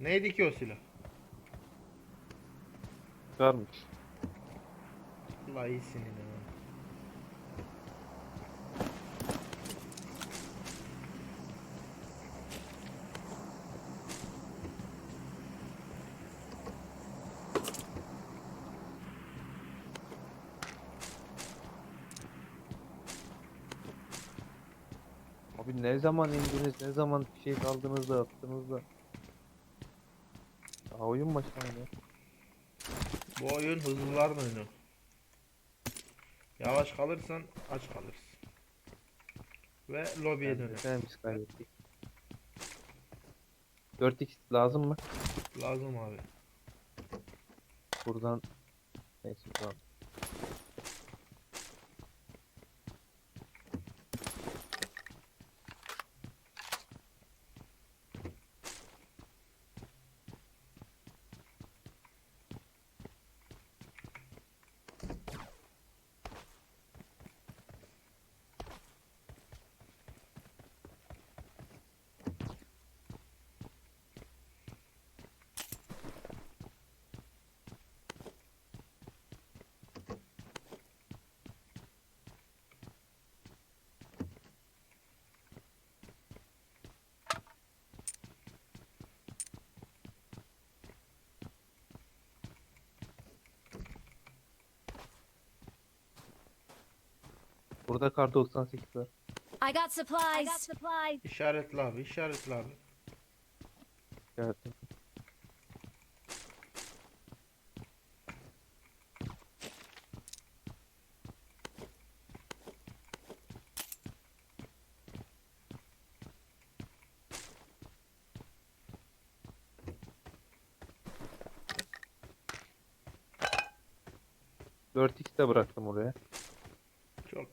Neydi ki o silah? Varmış. Allah iyisin yine. Abi ne zaman indiniz, ne zaman bir şey kaldınız da attınız da. Daha oyun başlamadı. Bu oyun hızlıların oyunu. Yavaş kalırsan aç kalırsın. Ve lobiye döner. biz kaybettik. 4x lazım mı? Lazım abi. Buradan neyse tamam. Burada kar 98 var. I got supplies. I got supplies. İşaretli abi, işaretli abi. Evet. Dört x de bıraktım oraya.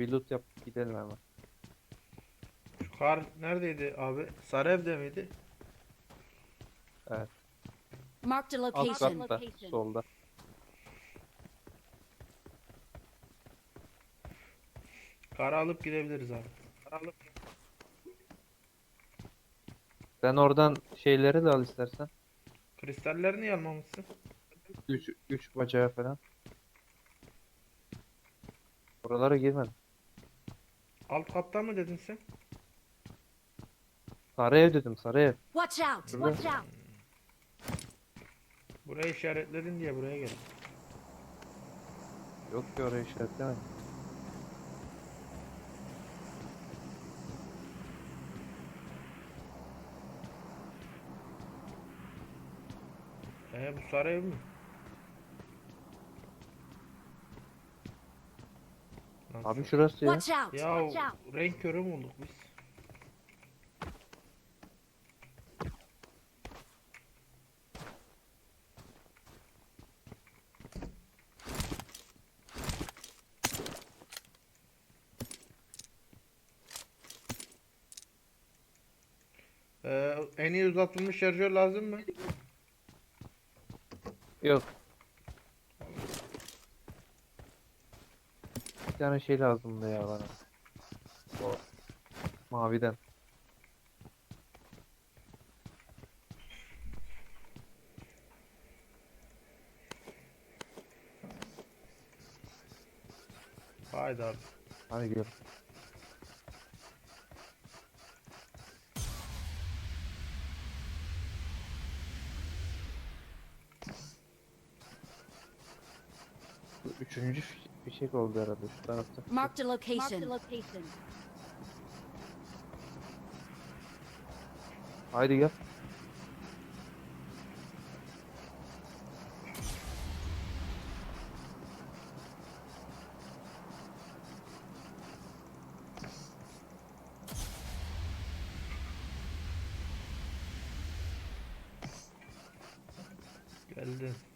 Bir loot yap gidelim hemen. Şu kar neredeydi abi? Sarı miydi? Marked a Alt location. katta solda. Karı alıp gidebiliriz abi. Karı alıp Sen oradan şeyleri de al istersen. Kristalleri niye almamışsın? Üç, üç bacağı falan. Oralara girmedim. Alt katta mı dedin sen? Sarı ev dedim sarı ev. Watch out. Watch out. Burayı işaretledin diye buraya geldim. Yok ki oraya işaretlemedim. Ee bu sarı ev Lan Abi şu- şurası ya. Watch out. Ya Watch out. renk körü mü olduk biz? Ee, en iyi uzatılmış şarjör lazım mı? Yok. Tane şey lazımdı ya bana. O maviden. Haydi abi. Hadi gidelim. Üçüncü Fişek oldu herhalde şu tarafta. Mark the location. Haydi gel. Geldi.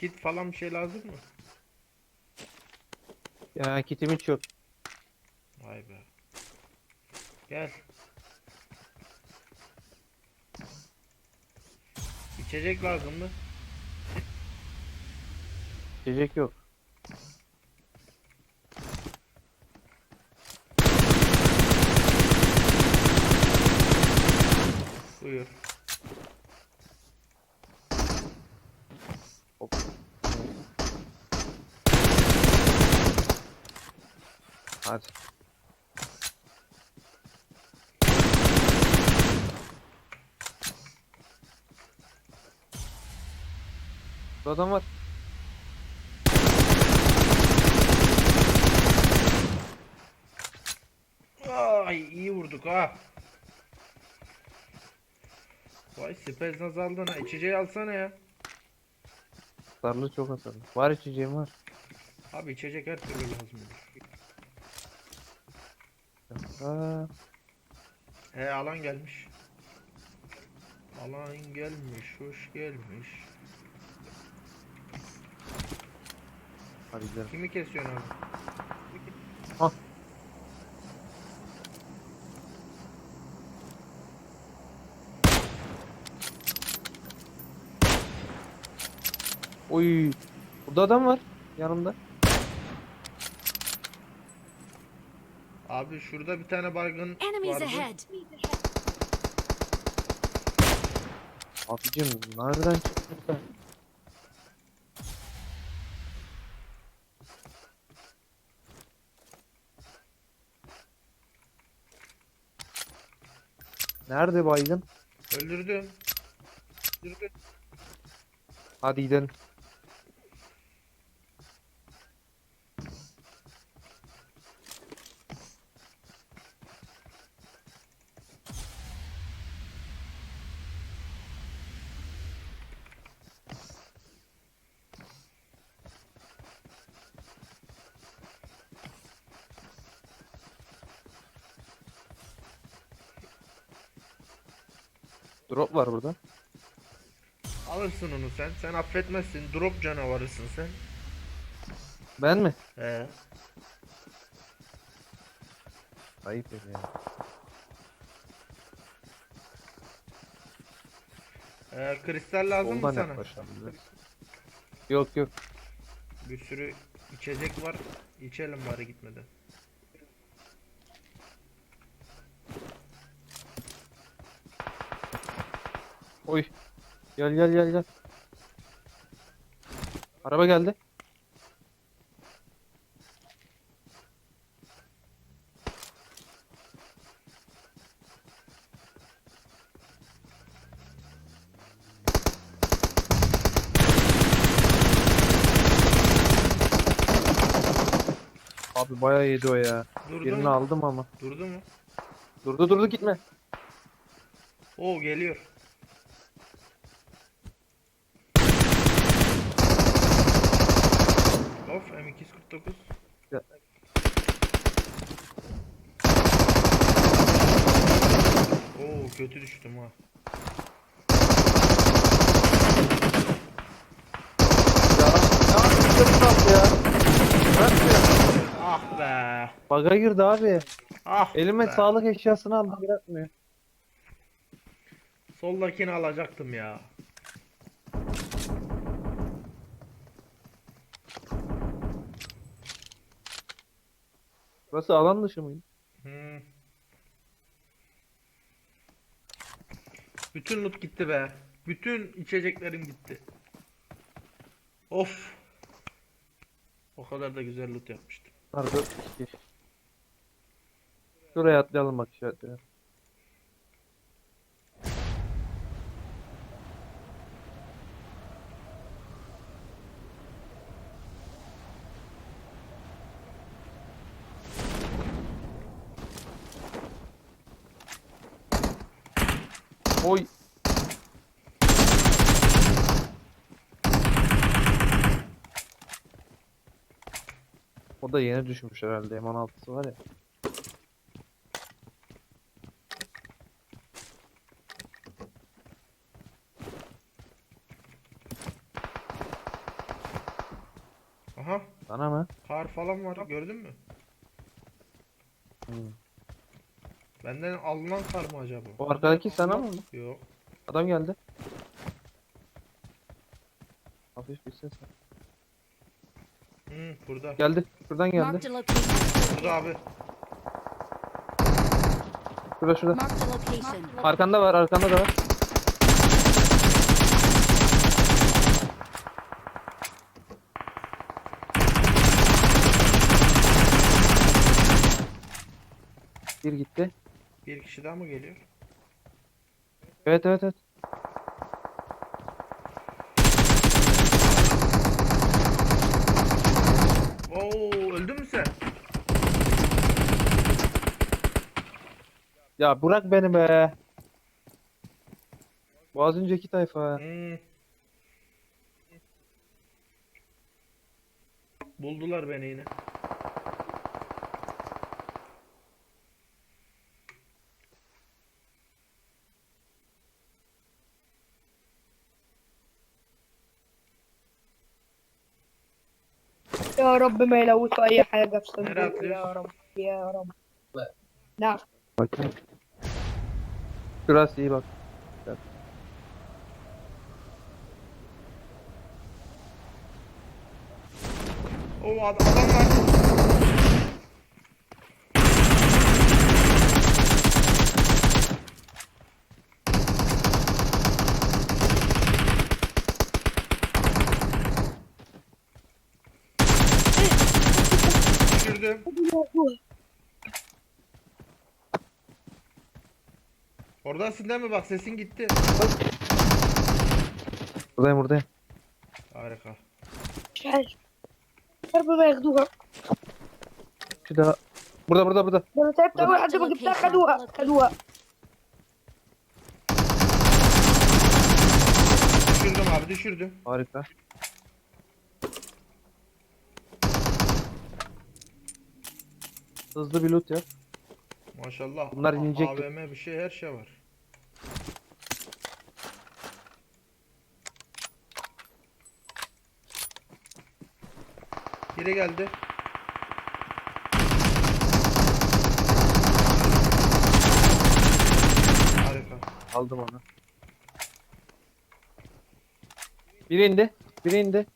Kit falan bir şey lazım mı? Ya kitim hiç yok. Vay be. Gel. İçecek lazım mı? İçecek yok. Bu adam var. Ay iyi vurduk ha. Vay spez nasıl aldın ha? İçeceği alsana ya. Sarılı çok hasarlı. Var içeceğim var. Abi içecek her türlü lazım. Aa, He alan gelmiş. Alan gelmiş, hoş gelmiş. Hadi gidelim. Kimi kesiyorsun abi? Ah. Oy. Burada adam var. Yanımda. Abi şurada bir tane baygın Enemies vardı. ahead. Abicim nereden çıktın Nerede baygın? Öldürdüm. Öldürdüm. Hadi gidelim. Drop var burada. Alırsın onu sen. Sen affetmezsin. Drop canavarısın sen. Ben mi? He. Ayıp ya. Ee, kristal lazım mı Ondan sana? yaklaşalım biraz. Yok yok. Bir sürü içecek var. İçelim bari gitmeden. Oy. Gel gel gel gel. Araba geldi. Abi bayağı yedi o ya. Durdu Birini mu? aldım ama. Durdu mu? Durdu durdu gitme. Oo geliyor. Of M249. Ya. Oo kötü düştüm ha. Ya. Ah be. Baga girdi abi. Ah Elime be. sağlık eşyasını aldı bırakmıyor. Soldakini alacaktım ya. Burası alan dışı mıydı? Hmm. Bütün loot gitti be. Bütün içeceklerim gitti. Of. O kadar da güzel loot yapmıştım. Var 4 kişi. Şuraya atlayalım bak işaretleri. Oy. O da yeni düşmüş herhalde. M16'sı var ya. Aha Sana mı? kar falan var gördün mü? Hmm. Benden alınan kar mı acaba? O arkadaki sana mı? Yok. Adam geldi. Hafif bir ses var. Burada. Geldi. Şuradan geldi. Marked a location. Burada abi. Şurada şurada. Marked a location. Arkanda var, arkanda da var. Bir gitti. Bir kişi daha mı geliyor? Evet evet evet. Oo öldün mü sen? Ya bırak beni be. Bu az önceki tayfa. Hmm. Buldular beni yine. يا رب ما يلوثوا اي حاجه في صندوق راتلف. يا رب يا رب نعم Bakayım. Şurası iyi bak. Oo ad- adam var. Düşürdüm. Oradasın değil mi? Bak sesin gitti. Buradayım buradayım. Harika. Gel. Her bebek duha. Şu da burada burada burada. Ben hep de var. Acaba gitler kaduha. Kaduha. Düşürdüm abi düşürdüm. Harika. Hızlı bir loot yap. Maşallah. Bunlar inecektir. AVM bir şey her şey var. Biri geldi. Harika. Aldım onu. Biri indi. Biri indi.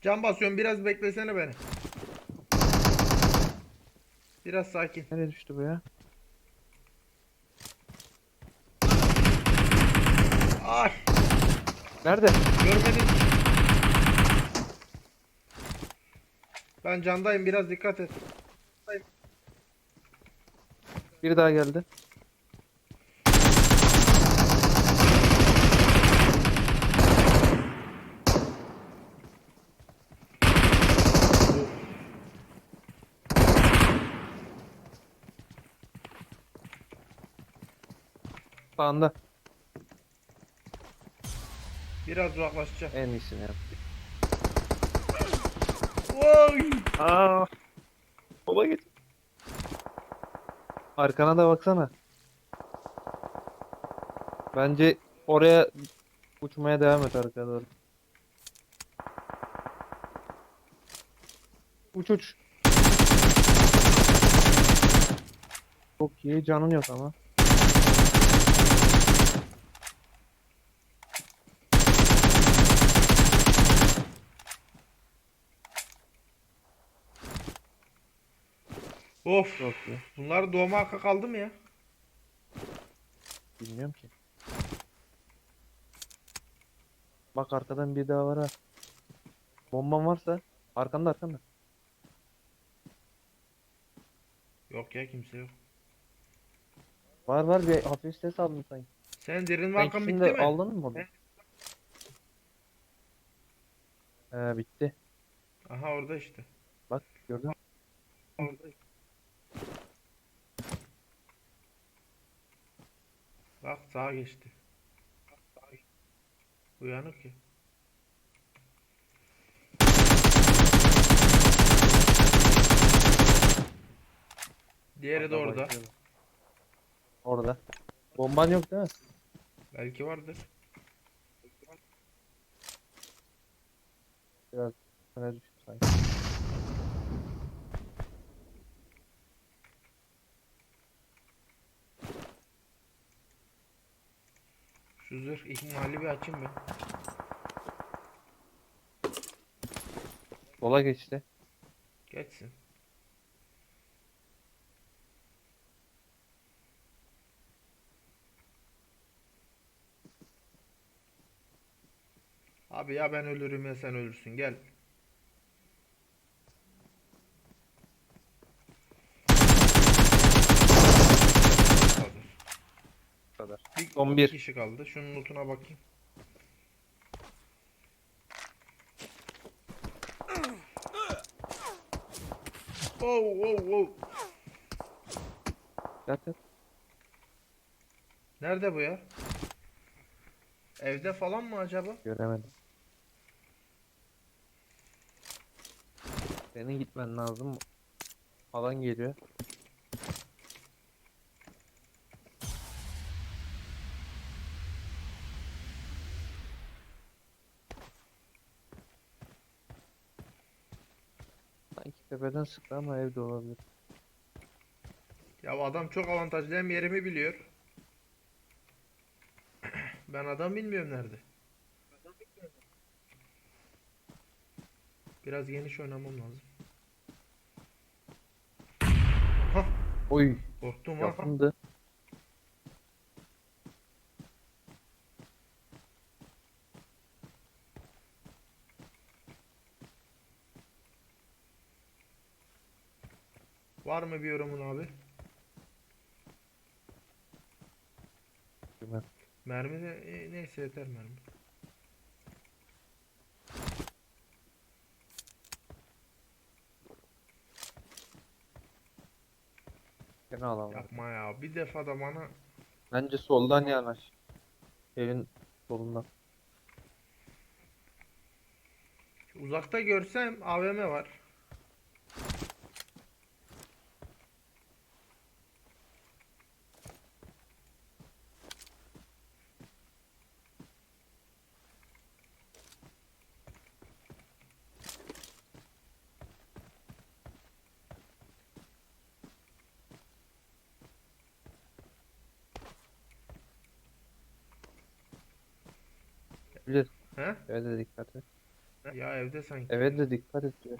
Can basıyorum biraz beklesene beni. Biraz sakin. Nereye düştü bu ya? Ay Nerede? görmedim. Ben candayım biraz dikkat et. Biri daha geldi. Sağında. Biraz uzaklaşacağım. En iyisini yap. Oy! Aa. Baba git. Arkana da baksana. Bence oraya uçmaya devam et arkaya doğru. Uç uç. Çok iyi canın yok ama. Of. İyi. Bunlar doğma hakkı kaldı mı ya? Bilmiyorum ki. Bak arkadan bir daha var ha. Bomban varsa arkanda arkanda. Yok ya kimse yok. Var var bir hafif ses aldım sanki. Derin Sen hakkın ikisini bitti mi? aldın mı? He. He bitti. Aha orada işte. Bak gördün mü? Orada. Bak sağa geçti. Uyanık ki. Diğeri de Orada orada. Orada. Bomban yok değil mi? Belki vardır. Biraz öne düştü sanki. Şu zırh ihmali bir açayım ben. Sola geçti. Geçsin. Abi ya ben ölürüm ya sen ölürsün gel. Bu kadar. Bir, Son bir kişi kaldı. Şunun lootuna bakayım. Wow wow wow. Zaten Nerede bu ya? Evde falan mı acaba? göremedim. Senin gitmen lazım. Alan geliyor. Sanki tepeden sıktı ama evde olabilir. Ya adam çok avantajlı hem yerimi biliyor. Ben adam bilmiyorum nerede. Biraz geniş oynamam lazım. Hah, Oy korktum ha. yakındı. Var mı bir yorumun abi? Bilmem. Mermi de e, neyse yeter mermi. Gene alamadım. Yapma ya. Bir defa da bana Bence soldan yanaş. Evin solundan. uzakta görsem AVM var. He? Eve de dikkat et. Ya evde sanki. Eve de dikkat et diyor.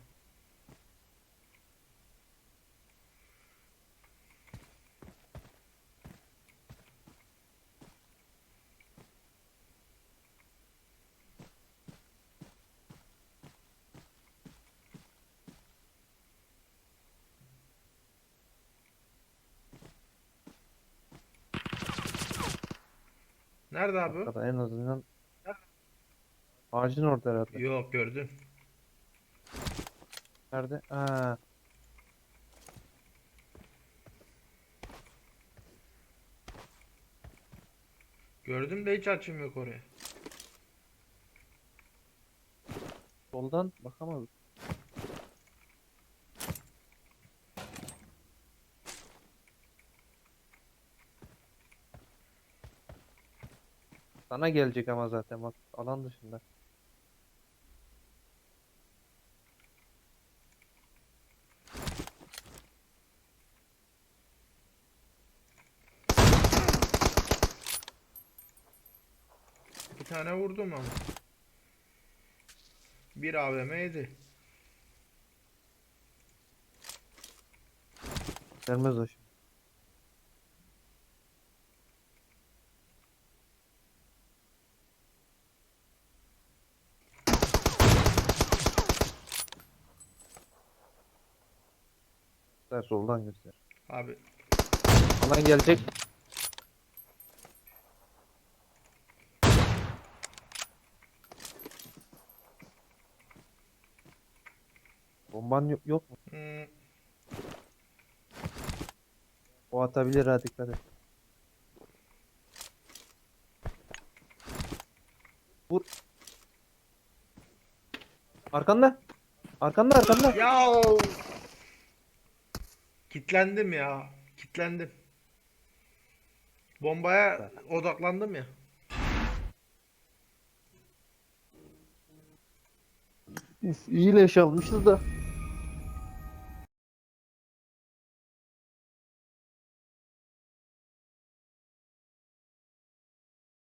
Nerede abi? Arkada en azından ağacın orada herhalde. Yok gördüm. Nerede? Aa, Gördüm de hiç açım yok oraya. soldan bakamadım. Sana gelecek ama zaten bak alan dışında. Tane vurdum ama. Bir AVM yedi. Gelmez o şimdi. Göster soldan göster. Abi Alan gelecek. Bomban yok, yok mu? hmm, O atabilir ha dikkat et. Vur. Arkanda. Arkanda arkanda. Ya Kitlendim ya. Kitlendim. Bombaya odaklandım ya. Üf, iyi leş almışız da.